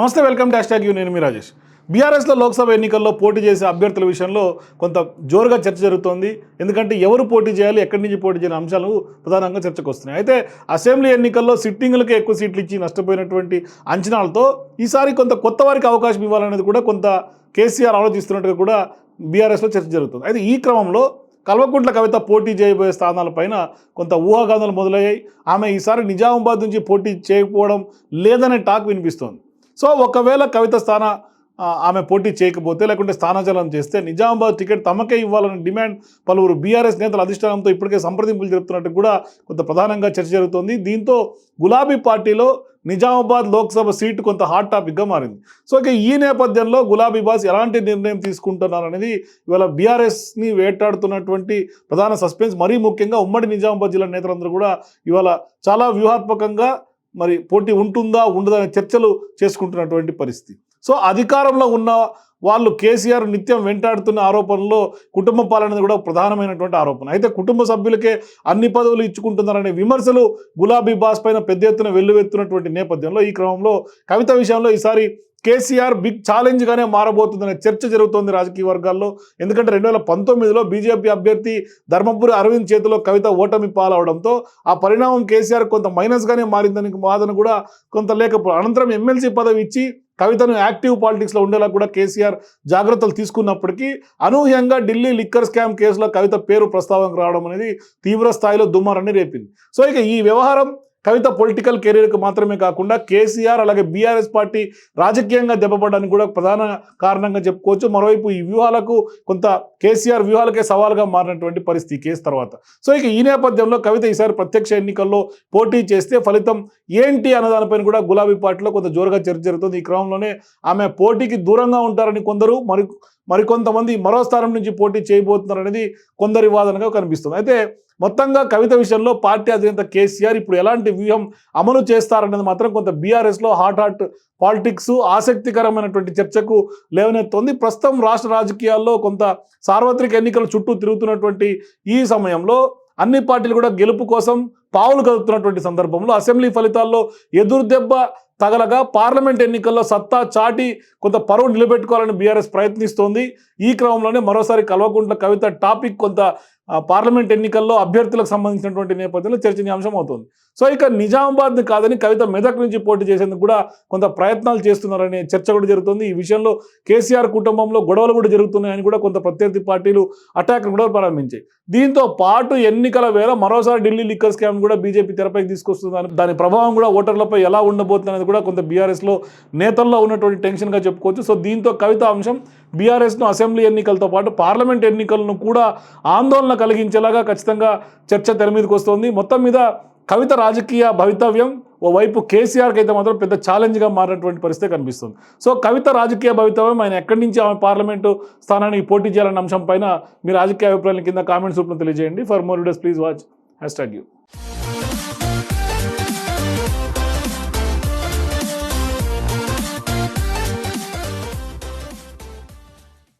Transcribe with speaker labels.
Speaker 1: నమస్తే welcome dash tag you నేను మీ రాజేష్. బీఆర్ఎస్లో లోక్సభ ఎన్నికల్లో పోటీ చేసే అభ్యర్థుల విషయంలో కొంత జోరుగా చర్చ జరుగుతోంది. ఎందుకంటే ఎవరు పోటీ చేయాలి ఎక్కడి నుంచి పోటీ చేయాలి అంశాలు ప్రధానంగా చర్చకు వస్తున్నాయి. అయితే అసెంబ్లీ ఎన్నికల్లో సిట్టింగులకే ఎక్కువ సీట్లు ఇచ్చి నష్టపోయినటువంటి అంచనాలతో ఈసారి కొంత కొత్త వారికి అవకాశం ఇవ్వాలనేది కూడా కొంత కేసీఆర్ ఆలోచిస్తున్నట్టుగా కూడా బీఆర్ఎస్లో చర్చ జరుగుతుంది. అయితే ఈ క్రమంలో కల్వకుంట్ల కవిత పోటీ చేయబోయే స్థానాలపైన కొంత ఊహాగానాలు మొదలయ్యాయి. ఆమె ఈసారి నిజామాబాద్ నుంచి పోటీ చేయకపోవడం లేదనే టాక్ వినిపిస్తోంది. సో ఒకవేళ కవిత స్థాన ఆమె పోటీ చేయకపోతే లేకుంటే స్థానాచలనం చేస్తే నిజామాబాద్ టికెట్ తమకే ఇవ్వాలని డిమాండ్ పలువురు బీఆర్ఎస్ నేతల అధిష్టానంతో ఇప్పటికే సంప్రదింపులు జరుపుతున్నట్టు కూడా కొంత ప్రధానంగా చర్చ జరుగుతోంది. దీంతో గులాబీ పార్టీలో నిజామాబాద్ లోక్సభ సీటు కొంత హాట్ టాపిక్గా మారింది. సో ఇక ఈ నేపథ్యంలో గులాబీ బాస్ ఎలాంటి నిర్ణయం తీసుకుంటున్నారనేది ఇవాళ బీఆర్ఎస్ని వేటాడుతున్నటువంటి ప్రధాన సస్పెన్స్ మరీ ముఖ్యంగా ఉమ్మడి నిజామాబాద్ జిల్లా నేతలందరూ కూడా ఇవాళ చాలా వ్యూహాత్మకంగా మరి పోటీ ఉంటుందా ఉండదా అనే చర్చలు చేసుకుంటున్నటువంటి పరిస్థితి. సో అధికారంలో ఉన్న వాళ్ళు కేసీఆర్ నిత్యం వెంటాడుతున్న ఆరోపణలో కుటుంబ పాలన కూడా ప్రధానమైనటువంటి ఆరోపణ. అయితే కుటుంబ సభ్యులకే అన్ని పదవులు ఇచ్చుకుంటున్నారనే విమర్శలు గులాబీ బాస్ పైన పెద్ద ఎత్తున వెల్లువెత్తున్నటువంటి నేపథ్యంలో ఈ క్రమంలో కవిత విషయంలో ఈసారి కేసీఆర్ బిగ్ ఛాలెంజ్గానే మారబోతుందనే చర్చ జరుగుతోంది రాజకీయ వర్గాల్లో. ఎందుకంటే రెండు వేల పంతొమ్మిదిలో బీజేపీ అభ్యర్థి ధర్మపురి అరవింద్ చేతిలో కవిత ఓటమి పాలవడంతో ఆ పరిణామం కేసీఆర్ కొంత మైనస్గానే మారిందని వాదన కూడా కొంత లేకపో అనంతరం ఎమ్మెల్సీ పదవి ఇచ్చి కవితను యాక్టివ్ పాలిటిక్స్లో ఉండేలా కూడా కేసీఆర్ జాగ్రత్తలు తీసుకున్నప్పటికీ అనూహ్యంగా ఢిల్లీ లిక్కర్ స్కామ్ కేసులో కవిత పేరు ప్రస్తావనకు రావడం అనేది తీవ్ర స్థాయిలో దుమ్మారని రేపింది. సో ఇక ఈ వ్యవహారం కవిత పొలిటికల్ కెరీర్కి మాత్రమే కాకుండా కేసీఆర్ అలాగే బీఆర్ఎస్ పార్టీ రాజకీయంగా దెబ్బపడడానికి కూడా ప్రధాన కారణంగా చెప్పుకోవచ్చు. మరోవైపు ఈ వ్యూహాలకు కొంత కేసీఆర్ వ్యూహాలకే సవాల్గా మారినటువంటి పరిస్థితి కేసు తర్వాత. సో ఇక ఈ నేపథ్యంలో కవిత ఈసారి ప్రత్యక్ష ఎన్నికల్లో పోటీ చేస్తే ఫలితం ఏంటి అన్న దానిపైన కూడా గులాబీ పార్టీలో కొంత జోరుగా చర్చ జరుగుతుంది. ఈ క్రమంలోనే ఆమె పోటీకి దూరంగా ఉంటారని కొందరు మరి మరికొంతమంది మరో స్థానం నుంచి పోటీ చేయబోతున్నారు అనేది కొందరి వాదనగా కనిపిస్తుంది. అయితే మొత్తంగా కవిత విషయంలో పార్టీ అధినేత కేసీఆర్ ఇప్పుడు ఎలాంటి వ్యూహం అమలు చేస్తారనేది మాత్రం కొంత బీఆర్ఎస్లో హాట్ హాట్ పాలిటిక్స్ ఆసక్తికరమైనటువంటి చర్చకు లేవనెత్తుంది. ప్రస్తుతం రాష్ట్ర రాజకీయాల్లో కొంత సార్వత్రిక ఎన్నికల చుట్టూ తిరుగుతున్నటువంటి ఈ సమయంలో అన్ని పార్టీలు కూడా గెలుపు కోసం పావులు కదుపుతున్నటువంటి సందర్భంలో అసెంబ్లీ ఫలితాల్లో ఎదురుదెబ్బ తగలగా పార్లమెంట్ ఎన్నికల్లో సత్తా చాటి కొంత పరువు నిలబెట్టుకోవాలని బీఆర్ఎస్ ప్రయత్నిస్తోంది. ఈ క్రమంలోనే మరోసారి కల్వకుంట్ల కవిత టాపిక్ కొంత పార్లమెంట్ ఎన్నికల్లో అభ్యర్థులకు సంబంధించినటువంటి నేపథ్యంలో చర్చనీయాంశం అవుతుంది. సో ఇక నిజామాబాద్ని కాదని కవిత మెదక్ నుంచి పోటీ చేసేందుకు కూడా కొంత ప్రయత్నాలు చేస్తున్నారనే చర్చ కూడా జరుగుతుంది. ఈ విషయంలో కేసీఆర్ కుటుంబంలో గొడవలు కూడా జరుగుతున్నాయని కూడా కొంత ప్రత్యర్థి పార్టీలు అటాక్ కూడా ప్రారంభించాయి. దీంతో పాటు ఎన్నికల వేళ మరోసారి ఢిల్లీ లిక్కర్ స్కామ్ కూడా బీజేపీ తెరపైకి తీసుకొస్తుందని దాని ప్రభావం కూడా ఓటర్లపై ఎలా ఉండబోతుంది అనేది కూడా కొంత బీఆర్ఎస్లో నేతల్లో ఉన్నటువంటి టెన్షన్గా చెప్పుకోవచ్చు. సో దీంతో కవిత అంశం బీఆర్ఎస్ను అసెంబ్లీ ఎన్నికలతో పాటు పార్లమెంట్ ఎన్నికలను కూడా ఆందోళన కలిగించేలాగా ఖచ్చితంగా చర్చ తెర మీదకి వస్తోంది. మొత్తం మీద కవిత రాజకీయ భవితవ్యం ఓవైపు కేసీఆర్కి అయితే మాత్రం పెద్ద ఛాలెంజ్గా మారినటువంటి పరిస్థితి కనిపిస్తుంది. సో కవిత రాజకీయ భవితవ్యం ఆయన ఎక్కడి నుంచి ఆమె పార్లమెంటు స్థానానికి పోటీ చేయాలన్న అంశం పైన మీ రాజకీయ అభిప్రాయాల కింద కామెంట్స్ రూపంలో తెలియజేయండి. For more videos please watch. Hashtag you.